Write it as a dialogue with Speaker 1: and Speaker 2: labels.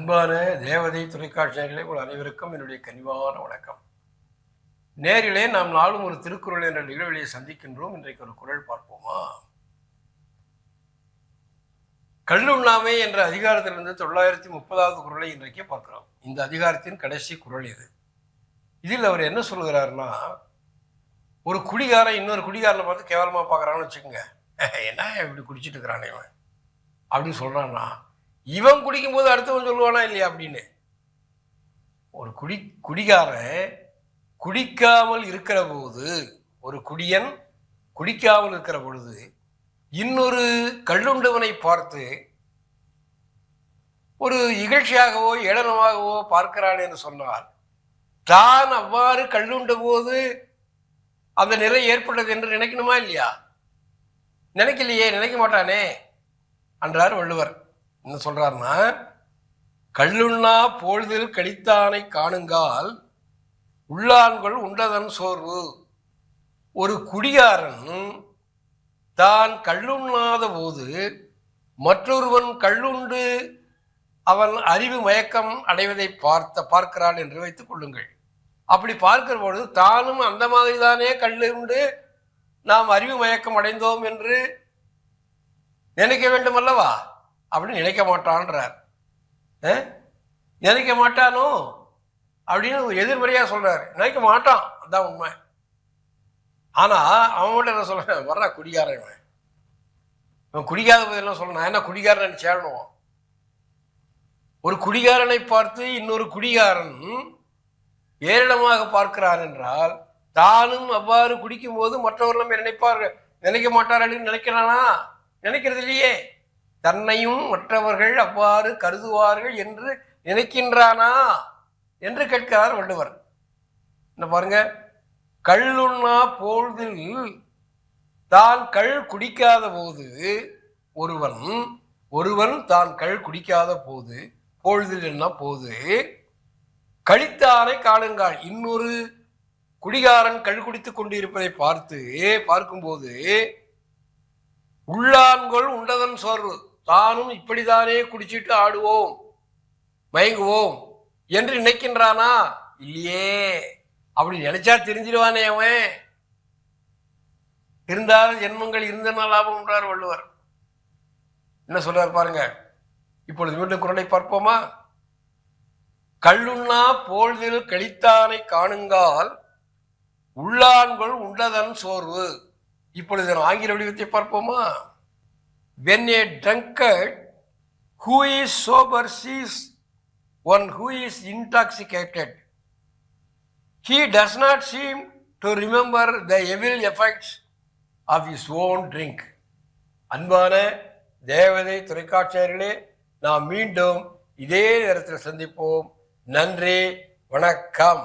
Speaker 1: அன்பான தேவதை தொலைக்காட்சியர்களே உங்கள் அனைவருக்கும் என்னுடைய கனிவான வணக்கம். நேரிலே நாம் நாளும் ஒரு திருக்குறள் என்ற நிகழ்விலே சந்திக்கின்றோம். இன்றைக்கு ஒரு குரல் பார்ப்போமா? கல்லுண்ணாமை என்ற அதிகாரத்திலிருந்து தொள்ளாயிரத்தி முப்பதாவது குரலை இன்றைக்கே பார்க்கிறோம். இந்த அதிகாரத்தின் கடைசி குரல் இது. இதில் அவர் என்ன சொல்கிறாருன்னா ஒரு குடிகாரன் இன்னொரு குடிகாரனை பார்த்து கேவலமாக பார்க்குறான்னு வச்சுக்கோங்க. என்ன இப்படி குடிச்சிட்டு இருக்கிறானே இவன்? அப்படின்னு சொல்கிறான்னா இவன் குடிக்கும்போது அடுத்தவன் சொல்லுவானா இல்லையா அப்படின்னு? ஒரு குடி குடிகாரன் குடிக்காமல் இருக்கிற போது ஒரு குடியன் குடிக்காமல் இருக்கிற பொழுது இன்னொரு கள்ளுண்டவனை பார்த்து ஒரு இகழ்ச்சியாகவோ ஏளனமாகவோ பார்க்கிறான் என்று சொன்னால் தான் அவ்வாறு கள்ளுண்ட போது அந்த நிலை ஏற்பட்டது என்று நினைக்கணுமா இல்லையா? நினைக்கலையே நினைக்க மாட்டானே? என்றார் வள்ளுவர். என்ன சொல்றாருன்னா கல்லுண்ணா பொழுதில் கழித்தானை காணுங்கால் உள்ளான்கள் உண்டதன் சோர்வு. ஒரு குடியாரன் தான் கல்லுண்ணாத போது மற்றொருவன் கள்ளுண்டு அவன் அறிவு மயக்கம் அடைவதை பார்த்த பார்க்கிறான் என்று வைத்துக் கொள்ளுங்கள். அப்படி பார்க்கிற பொழுது தானும் அந்த மாதிரி தானே கல்லுண்டு நாம் அறிவு மயக்கம் அடைந்தோம் என்று நினைக்க வேண்டும் அல்லவா அப்படின்னு நினைக்க மாட்டான்றார். நினைக்க மாட்டானோ? அப்படின்னு எதிர்மறையாக சொல்கிறார் நினைக்க மாட்டான். அதான் உண்மை. ஆனால் அவன் மட்டும் என்ன சொல்கிறேன் வர்றா குடிகாரன் இவன். இவன் குடிக்காத போதெல்லாம் சொல்லணும் என்ன குடிகாரன் சேரணும்? ஒரு குடிகாரனை பார்த்து இன்னொரு குடிகாரன் ஏரிடமாக பார்க்கிறான் என்றால் தானும் அவ்வாறு குடிக்கும் போது மற்றவர்கள் நினைப்பார் நினைக்க மாட்டார்கள் நினைக்கிறானா? நினைக்கிறது இல்லையே. தன்னையும் மற்றவர்கள் அவ்வாறு கருதுவார்கள் என்று நினைக்கின்றானா? என்று கேட்கிறார் வள்ளுவர். என்ன பாருங்க கல்லுண்ணா பொழுதில் தான் கள் குடிக்காத போது ஒருவன் ஒருவன் தான் கள் குடிக்காத போது பொழுதில் என்ன போது? கழித்தாரை காணுங்கால் இன்னொரு குடிகாரன் கள் குடித்துக் கொண்டிருப்பதை பார்த்து பார்க்கும்போது உள்ளான்கொள் உண்டதன் சோர்வு தானும் இப்படிதானே குடிச்சிட்டு ஆடுவோம் மயங்குவோம் என்று நினைக்கின்றானா? இல்லையே. அப்படி நினைச்சா தெரிஞ்சிருவானே அவன். இருந்தால் ஜென்மங்கள் இருந்தன லாபம் என்றார் வள்ளுவர். என்ன சொல்றார் பாருங்க. இப்பொழுது மீண்டும் குரலை பார்ப்போமா? கள்ளுண்ணா போழ்தில் கழித்தானை காணுங்கால் உள்ளான்கள் உண்டதன் சோர்வு. இப்பொழுது ஆங்கில வடிவத்தை பார்ப்போமா? When a drunkard who is sober sees one who is intoxicated he does not seem to remember the evil effects of his own drink அன்பான தேவதை தொலைக்காட்சியர்களே நாம் மீண்டும் இதே நேரத்தில் சந்திப்போம் நன்றி வணக்கம்